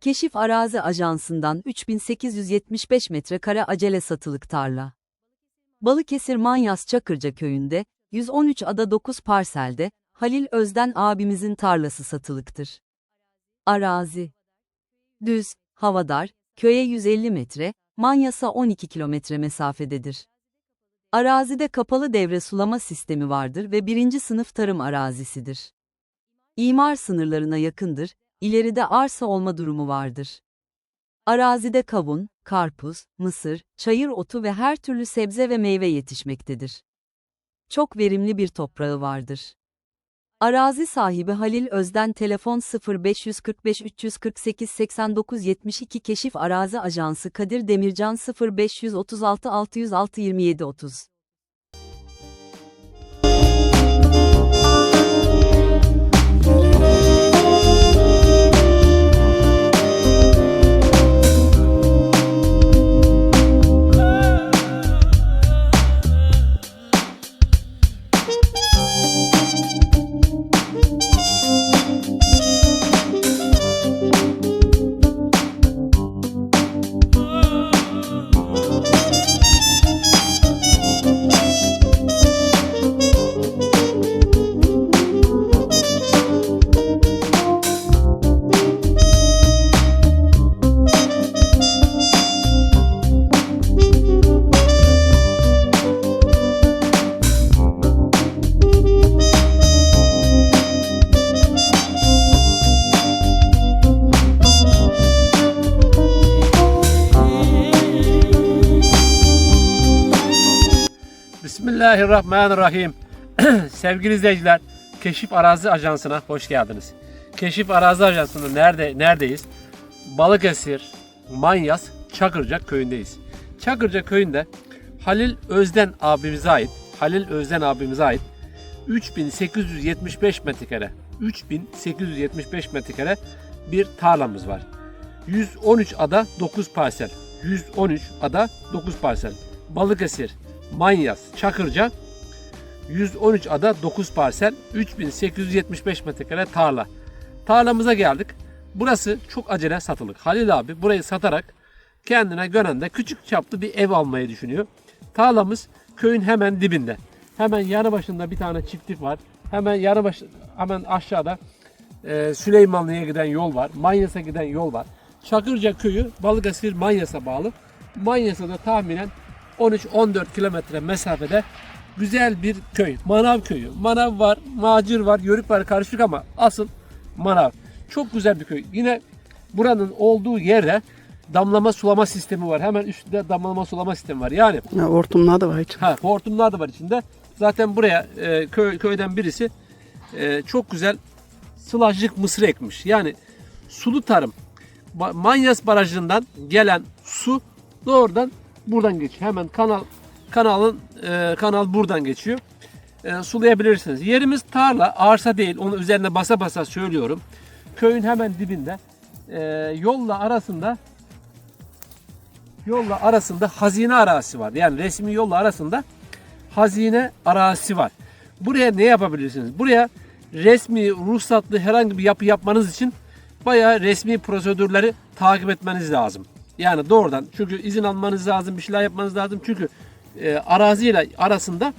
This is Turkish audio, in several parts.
Keşif Arazi Ajansı'ndan 3875 metrekare acele satılık tarla. Balıkesir Manyas Çakırca köyünde, 113 ada 9 parselde, Halil Özden abimizin tarlası satılıktır. Arazi. Düz, havadar, köye 150 metre, Manyas'a 12 kilometre mesafededir. Arazide kapalı devre sulama sistemi vardır ve birinci sınıf tarım arazisidir. İmar sınırlarına yakındır, ileride arsa olma durumu vardır. Arazide kavun, karpuz, mısır, çayır otu ve her türlü sebze ve meyve yetişmektedir. Çok verimli bir toprağı vardır. Arazi sahibi Halil Özden telefon 0545 348 89 72 Keşif Arazi Ajansı Kadir Demircan 0536 606 27 30 Bismillahirrahmanirrahim. Sevgili izleyiciler, Keşif Arazi Ajansı'na hoş geldiniz. Keşif Arazi Ajansı'nda nerede neredeyiz? Balıkesir, Manyas, Çakırcak köyündeyiz. Çakırcak köyünde Halil Özden abimize ait, Halil Özden abimize ait 3875 metrekare, 3875 metrekare bir tarlamız var. 113 ada 9 parsel. 113 ada 9 parsel. Balıkesir, Manyas, Çakırca 113 ada 9 parsel 3875 metrekare tarla. Tarlamıza geldik. Burası çok acele satılık. Halil abi burayı satarak kendine Gönen'de küçük çaplı bir ev almayı düşünüyor. Tarlamız köyün hemen dibinde. Hemen yanı başında bir tane çiftlik var. Hemen yanı baş, hemen aşağıda e, Süleymanlı'ya giden yol var. Manyas'a giden yol var. Çakırca köyü Balıkesir Manyas'a bağlı. Manyas'a da tahminen 13-14 kilometre mesafede güzel bir köy. Manav köyü. Manav var, macir var, yörük var karışık ama asıl manav. Çok güzel bir köy. Yine buranın olduğu yerde damlama sulama sistemi var. Hemen üstünde damlama sulama sistemi var. Yani Ha, hortumlar da var hiç. Ha, hortumlar da var içinde. Zaten buraya e, köy, köyden birisi e, çok güzel sılajlık mısır ekmiş. Yani sulu tarım. Manyas Barajı'ndan gelen su doğrudan buradan geçiyor. Hemen kanal kanalın e, kanal buradan geçiyor. E, sulayabilirsiniz. Yerimiz tarla, arsa değil. Onu üzerine basa basa söylüyorum. Köyün hemen dibinde. E, yolla arasında yolla arasında hazine arazisi var. Yani resmi yolla arasında hazine arazisi var. Buraya ne yapabilirsiniz? Buraya resmi ruhsatlı herhangi bir yapı yapmanız için bayağı resmi prosedürleri takip etmeniz lazım. Yani doğrudan çünkü izin almanız lazım, bir şeyler yapmanız lazım. Çünkü e, araziyle arasında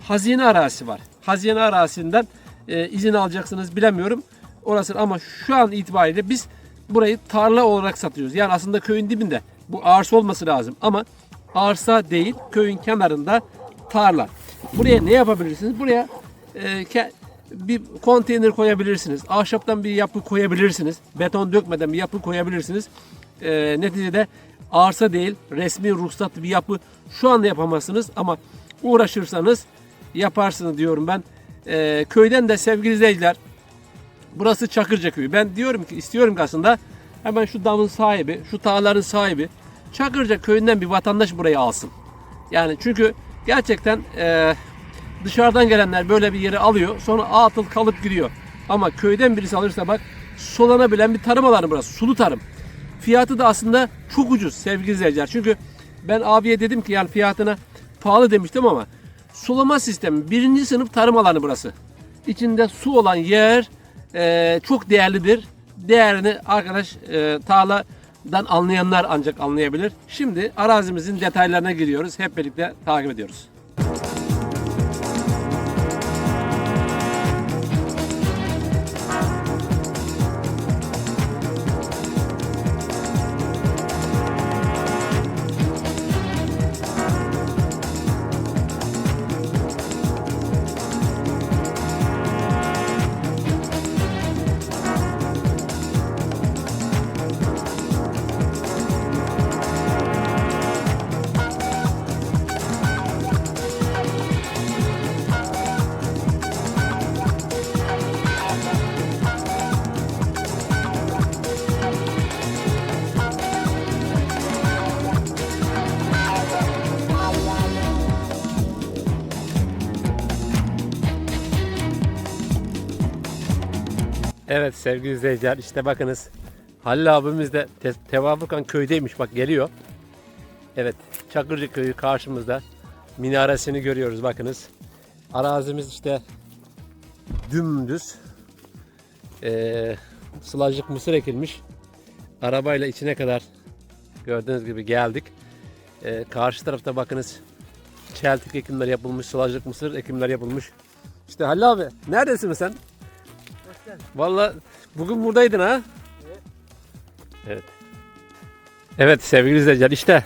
hazine arazisi var. Hazine arazisinden e, izin alacaksınız bilemiyorum. Orası ama şu an itibariyle biz burayı tarla olarak satıyoruz. Yani aslında köyün dibinde. Bu arsa olması lazım ama arsa değil köyün kenarında tarla. Buraya ne yapabilirsiniz? Buraya e, ke- bir konteyner koyabilirsiniz. Ahşaptan bir yapı koyabilirsiniz. Beton dökmeden bir yapı koyabilirsiniz. E, neticede arsa değil resmi ruhsatlı bir yapı şu anda yapamazsınız ama uğraşırsanız yaparsınız diyorum ben. E, köyden de sevgili izleyiciler Burası Çakırca köyü. Ben diyorum ki istiyorum ki aslında hemen şu damın sahibi, şu tağların sahibi Çakırca köyünden bir vatandaş burayı alsın. Yani çünkü gerçekten e, dışarıdan gelenler böyle bir yeri alıyor sonra atıl kalıp gidiyor. Ama köyden birisi alırsa bak sulanabilen bir tarım alanı burası. Sulu tarım. Fiyatı da aslında çok ucuz sevgili izleyiciler. Çünkü ben abiye dedim ki yani fiyatına pahalı demiştim ama sulama sistemi birinci sınıf tarım alanı burası. İçinde su olan yer e, çok değerlidir. değerini arkadaş e, tarladan anlayanlar ancak anlayabilir. Şimdi arazimizin detaylarına giriyoruz. Hep birlikte takip ediyoruz. Evet sevgili izleyiciler işte bakınız Halil abimiz de Te- Tevafukan köydeymiş bak geliyor. Evet Çakırcı köyü karşımızda minaresini görüyoruz bakınız. Arazimiz işte dümdüz ee, sılajlık mısır ekilmiş. Arabayla içine kadar gördüğünüz gibi geldik. Ee, karşı tarafta bakınız çeltik ekimler yapılmış, sılajlık mısır ekimler yapılmış. İşte Halil abi neredesin sen? Vallahi bugün buradaydın ha? Evet. Evet sevgili izleyiciler işte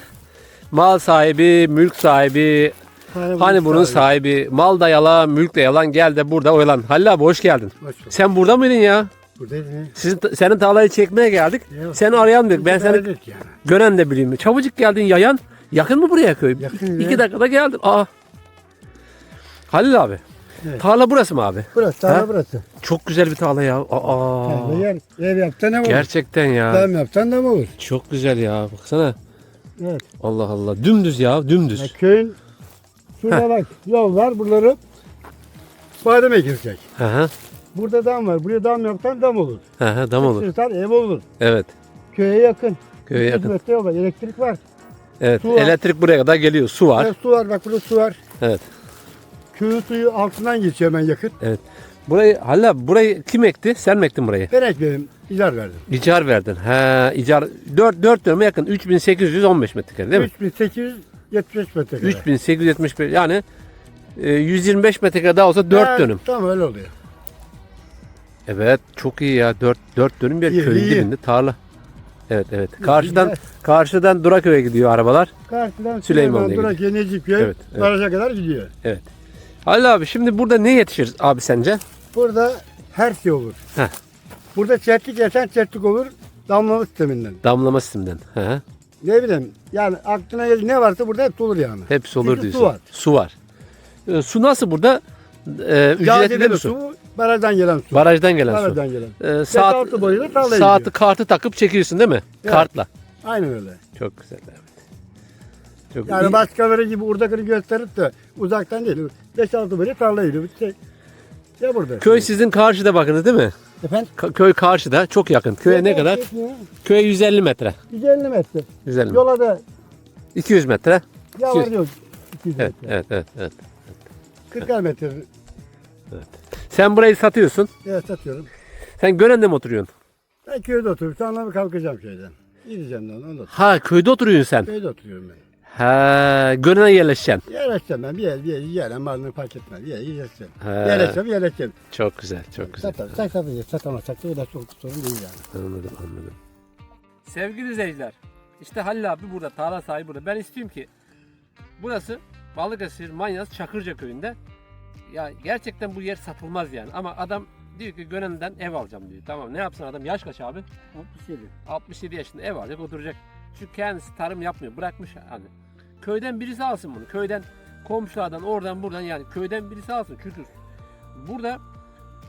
mal sahibi, mülk sahibi, hani bunun sahibi, mal da yalan, mülk de yalan gel de burada oyalan. Halil abi hoş geldin. Hoş bulduk. Sen burada mıydın ya? Buradayız mı? Sizin, senin tarlayı çekmeye geldik. Yok. Seni arayan dedik. Ben seni yani. gören de bileyim. Çabucak geldin yayan. Yakın mı buraya köy? Yakın İki ya. dakikada geldin. Aa. Halil abi. Evet. Tarla burası mı abi? Burası Ha? tarla burası. Çok güzel bir tarla ya. Aa. Yani yer, ev yaptan ne olur? Gerçekten ya. Dam yaptan da mı olur? Çok güzel ya. Baksana. Evet. Allah Allah. Dümdüz ya. Ya Dümdüz. köyün şurada bak yol var buraları badem ekilecek. Hı hı. Burada dam var. Buraya dam yaptan dam olur. Hı hı. Dam olur. Sırtar ev olur. Evet. Köye yakın. Köye 100 yakın. metre yol var. Elektrik var. Evet. Su var. Elektrik buraya kadar geliyor. Su var. Evet, su var. Bak burada su var. Evet. Köyün suyu altından geçiyor hemen yakın. Burayı Halil abi burayı kim ekti? Sen mi ektin burayı? Ben ekmedim. İcar verdim. İcar verdin. He, icar 4 4 dönüme yakın 3815 metrekare değil mi? 3875 metrekare. 3875 yani e, 125 metrekare daha olsa 4 Ha, dönüm. Tamam öyle oluyor. Evet, çok iyi ya. 4 4 dönüm bir İyi, köyün iyi. dibinde tarla. Evet, evet. Karşıdan güzel. karşıdan Duraköy'e gidiyor arabalar. Karşıdan Süleymanlı'ya Süleyman Durak Yenecikköy Evet, evet. baraja kadar gidiyor. Halil abi şimdi burada ne yetişir abi sence? Burada her şey olur. Heh. Burada çertlik yesen çertlik olur damlama sisteminden. Damlama sisteminden. Hı. Ne bileyim yani aklına gelir ne varsa burada hep olur yani. Hepsi olur Çünkü diyorsun. su var. Su var. Ee, su nasıl burada? Ee, ücretli mi su? su, barajdan gelen su. Barajdan gelen su. Barajdan gelen. Ee, Beş saat, boyuyla tarlaya saati gidiyor. kartı takıp çekiyorsun değil mi? Evet. Kartla. Aynen öyle. Çok güzel evet. Çok Yani iyi. başkaları gibi uradakini gösterip de uzaktan değil. 5-6 böyle tarlaya gidiyor. Bir şey, ya burada. Köy sizin karşıda bakınız değil mi? Efendim? Ka- köy karşıda çok yakın. Köye ne kadar? Köye 150 metre. 150 metre. 150 metre. Yola da 200 metre. ya var yok. 200 Evet, metre. evet, evet, evet. 40 metre. Sen burayı satıyorsun. Evet satıyorum. Sen Gönen'de mi oturuyorsun? Ben köyde oturuyorum. Sonra kalkacağım köyden. Gideceğim de onu. onu da- Ha köyde oturuyorsun sen. Köyde oturuyorum ben. Ha Gönen'e yerleşeceksin. Yerleşeceğim ben. Bir yer, bir yer, yerim malını fark etmez. Bir yer, yerleşeceğim. He. Yerleşeceğim, yerleşeceğim. Çok güzel, çok güzel. Satar, satacağız. Satamazsak da o da çok sorun değil yani. Anladım, anladım. Sevgili izleyiciler, işte Halil abi burada, tarla sahibi burada. Ben istiyorum ki burası Balıkesir, Manyas, Çakırca köyünde. Ya gerçekten bu yer satılmaz yani. Ama adam diyor ki Gönen'den ev alacağım diyor. Tamam ne yapsın adam? Yaş kaç abi? 67. 67 yaşında ev alacak, oturacak. Çünkü kendisi tarım yapmıyor, bırakmış hani. Köyden birisi alsın bunu. Köyden, komşulardan, oradan buradan yani köyden birisi alsın. Çünkü burada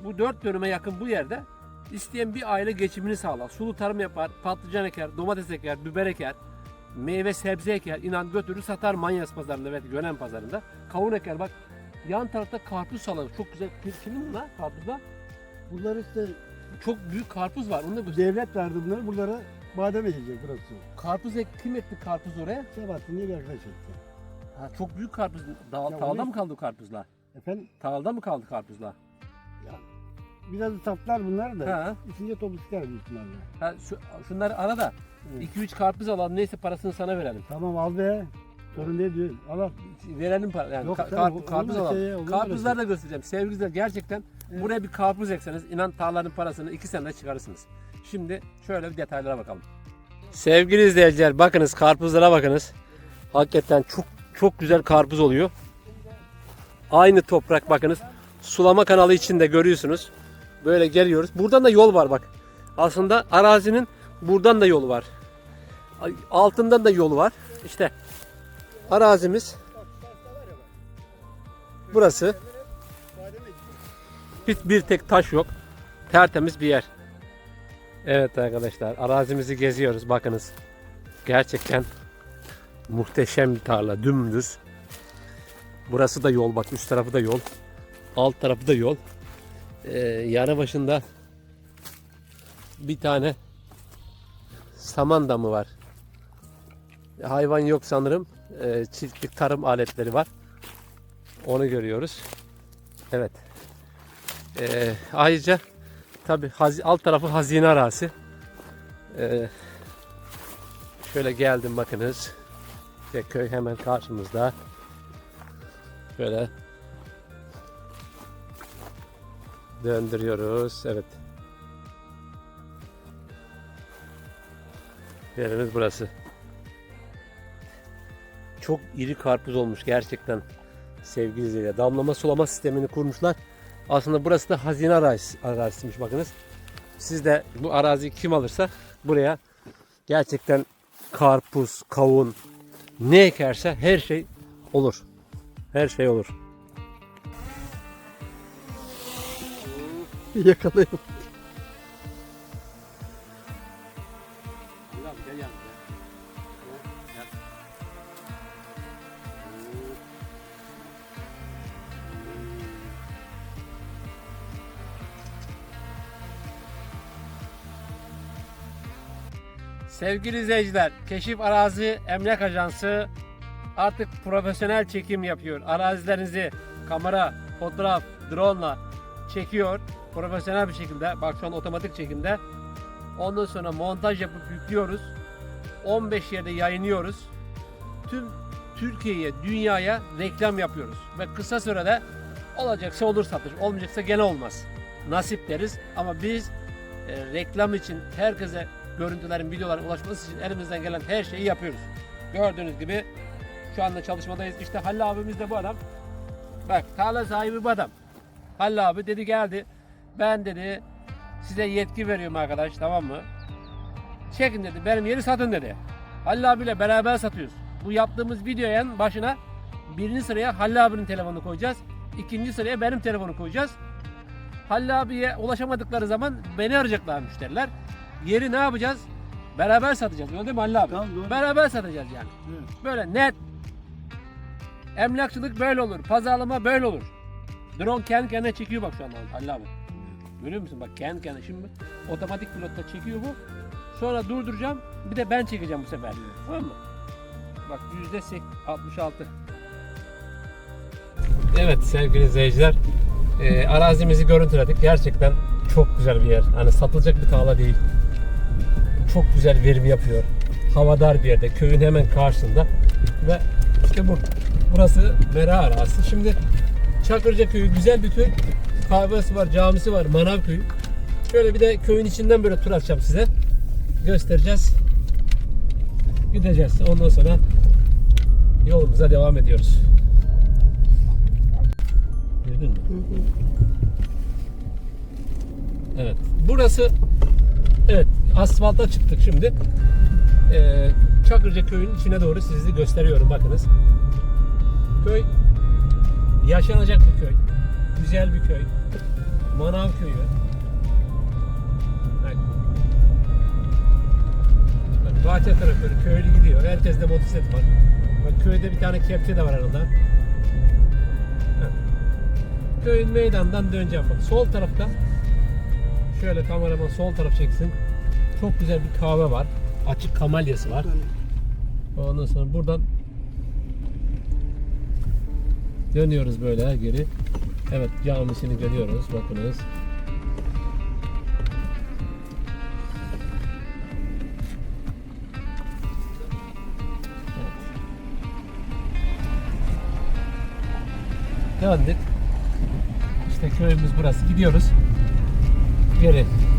bu dört dönüme yakın bu yerde isteyen bir aile geçimini sağlar. Sulu tarım yapar, patlıcan eker, domates eker, biber eker, meyve sebze eker, inan götürür satar Manyas pazarında ve Gönen pazarında. Kavun eker bak yan tarafta karpuz salar. Çok güzel. Kimin bunlar karpuzlar? Bunlar işte Çok büyük karpuz var. Onu da göster. devlet verdi bunları. Buralara badem ekecek burası. Karpuz ek, kim ekti karpuz oraya? Sebahattin diye bir arkadaş etti. Ha, çok büyük karpuz. Dağ, Ya tağda onu- mı kaldı karpuzlar? Efendim? Tağda mı kaldı karpuzlar? Biraz da sattılar bunlar da. Ha. İkinci topu çıkar büyük ihtimalle. Ha, şu, şunları ara da Evet. 2-3 karpuz alalım neyse parasını sana verelim. Tamam al be. Sorun değil diyor. Al al. Verelim para yani Yok ka- canım, olur karpuz mu alalım. şey ya, olur mu Karpuzları öyle da göstereceğim. Sevgililer gerçekten Evet. buraya bir karpuz ekseniz inan tarlanın parasını 2 senede çıkarırsınız. Şimdi şöyle bir detaylara bakalım. Sevgili izleyiciler bakınız karpuzlara bakınız. Hakikaten çok çok güzel karpuz oluyor. Aynı toprak bakınız. Sulama kanalı içinde görüyorsunuz. Böyle geliyoruz. Buradan da yol var bak. Aslında arazinin buradan da yolu var. Altından da yolu var. İşte arazimiz burası. Hiç bir tek taş yok. Tertemiz bir yer. Evet arkadaşlar arazimizi geziyoruz bakınız. Gerçekten muhteşem bir tarla dümdüz. Burası da yol bak üst tarafı da yol. Alt tarafı da yol. Ee, yanı başında bir tane saman damı var. Hayvan yok sanırım. Ee, çiftlik tarım aletleri var. Onu görüyoruz. Evet. Ee, ayrıca tabi alt tarafı hazine arası. Ee, şöyle geldim bakınız. İşte köy hemen karşımızda. Şöyle döndürüyoruz. Evet. Yerimiz burası. Çok iri karpuz olmuş gerçekten sevgili izleyiciler. Damlama sulama sistemini kurmuşlar. Aslında burası da hazine arazisi, arazisiymiş bakınız. Siz de bu araziyi kim alırsa buraya gerçekten karpuz, kavun ne ekerse her şey olur. Her şey olur. Yakalayalım. Sevgili izleyiciler, Keşif Arazi Emlak Ajansı artık profesyonel çekim yapıyor. Arazilerinizi kamera, fotoğraf, drone ile çekiyor. Profesyonel bir şekilde. Bak şu an otomatik çekimde. Ondan sonra montaj yapıp yüklüyoruz. 15 yerde yayınlıyoruz. Tüm Türkiye'ye, dünyaya reklam yapıyoruz. Ve kısa sürede olacaksa olur satış, olmayacaksa gene olmaz. Nasip deriz ama biz e, reklam için herkese görüntülerin, videoların ulaşması için elimizden gelen her şeyi yapıyoruz. Gördüğünüz gibi şu anda çalışmadayız. İşte Halil abimiz de bu adam. Bak tarla sahibi bu adam. Halil abi dedi geldi. Ben dedi size yetki veriyorum arkadaş tamam mı? Çekin dedi benim yeri satın dedi. Halil abiyle beraber satıyoruz. Bu yaptığımız videoya başına birinci sıraya Halil abinin telefonunu koyacağız. ikinci sıraya benim telefonu koyacağız. Halil abiye ulaşamadıkları zaman beni arayacaklar müşteriler. Yeri ne yapacağız? Beraber satacağız. Öyle değil mi Halil abi? Tamam, doğru. Beraber satacağız yani. Evet. Böyle net. Emlakçılık böyle olur. Pazarlama böyle olur. Drone kendi kendine çekiyor bak şu anda Halil abi. Görüyor musun? Bak kendi kendine şimdi otomatik pilotta çekiyor bu. Sonra durduracağım. Bir de ben çekeceğim bu sefer. Tamam mı? Bak yüzde sek- 66. Evet sevgili izleyiciler. e, arazimizi görüntüledik. Gerçekten çok güzel bir yer. Hani satılacak bir tarla değil. Çok güzel verim yapıyor. Havadar bir yerde. Köyün hemen karşısında. Ve işte bu. Burası Mera arazisi. Şimdi Çakırca köyü güzel bir köy. Kahvesi var, camisi var, manav köyü. Şöyle bir de köyün içinden böyle tur atacağım size. Göstereceğiz. Gideceğiz. Ondan sonra yolumuza devam ediyoruz. Duydun mu? Evet. Burası evet asfalta çıktık şimdi. Ee, Çakırca köyün içine doğru sizi gösteriyorum bakınız. Köy yaşanacak bir köy. Güzel bir köy. Manav köyü. Bak. Bak bahçe tarafları köylü gidiyor. Herkeste motosiklet var. Bak köyde bir tane kepçe de var arada. Köyün meydandan döneceğim bak. Sol tarafta Şöyle kameraman sol taraf çeksin. Çok güzel bir kahve var. Açık kamalyası var. Ondan sonra buradan dönüyoruz böyle geri. Evet camisini görüyoruz. Bakınız. Evet. Döndük. İşte köyümüz burası. Gidiyoruz. get it.